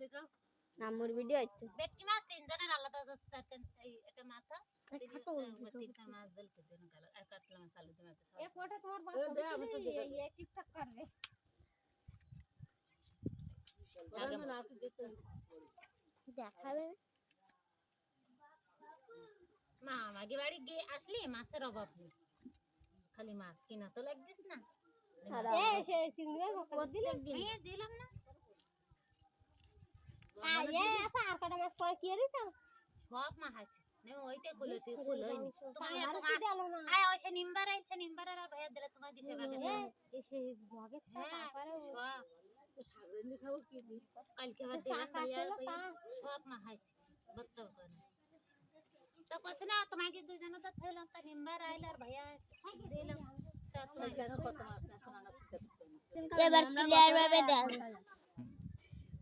দিবা। নামুর ভিডিও হইতো বেটকি মাছ তিনজনের আলাদা আলাদা সেকেন্ড এটা মাথা। দেখাবে মা আমাকে বাড়ি গিয়ে আসলি মাছের অভাব নেই খালি মাছ কিনা তো লাগদিস না সে দিলে দিলাম। না। আর কটা মাস পর কি হইছে সব মা হাসি ওইতে কুলো তুই কুলো হইনি দিলো না। আয় ওই সে নিম্বার আইছে নিম্বার আর ভাইয়া দিলে তোমার দিশে বাগে এ এসে মগে হ্যাঁ তারপরে সব। তো সাগরের নিয়ে খাব কি দি? কালকে আবার দিলাম ভাইয়া। সব মা হাসি বাচ্চা করে তো কইছে না তোমাকে দুজন তো থইলাম তা নিম্বার আইল আর ভাইয়া দিলাম। তা তোমার কত মাছ? না, না। এবার ক্লিয়ার ভাবে দেখ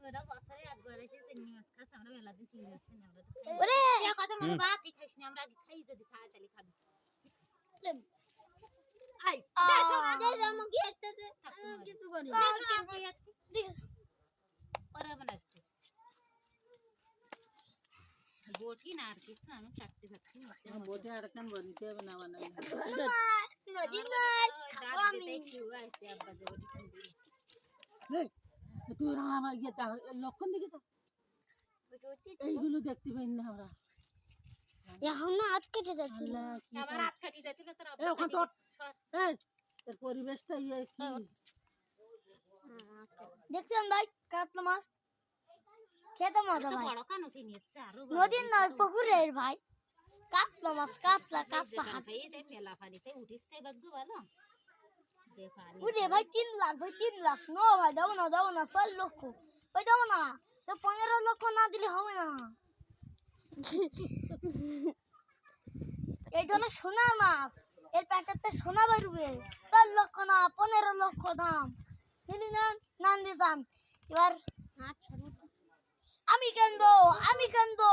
ওরা বছরে একবার এসে চিংড়ি মাছ খাস আমরা মেলা মাছ না না খাবি না না আমি না না। তুই আমার তা লক্ষণ দেখে তো এইগুলো দেখতে পাই না আমরা এখন না হাত কেটে যাচ্ছে আমার হাত কাটি যাইছিল তোর এই, ওখান তোর এই, এর পরিবেশটা ইয়ে কি দেখছেন ভাই কাতলা মাছ খেতে মজা ভাই নদীর নয় পুকুরের ভাই কাতলা মাছ কাতলা কাতলা হাত মেলা পানিতে উঠিস ভালো যে উরে ভাই তিন লাখ ভাই তিন লাখ নো ভাই দাও না দাও না চার লক্ষ ভাই দাও না তো পনেরো লক্ষ না দিলে হবে না এটা হলো সোনা মাছ এর প্যাকেটে সোনা বেরোবে চার লক্ষ না পনেরো লক্ষ দাম জানি না নাম দিতাম এবার আমি কেনবো আমি কেনবো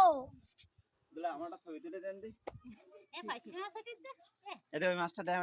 বলে আমারটা ছবি তুলে দেন দি। এ পাইছে মাছ এ। এটা ওই মাছটা দেয়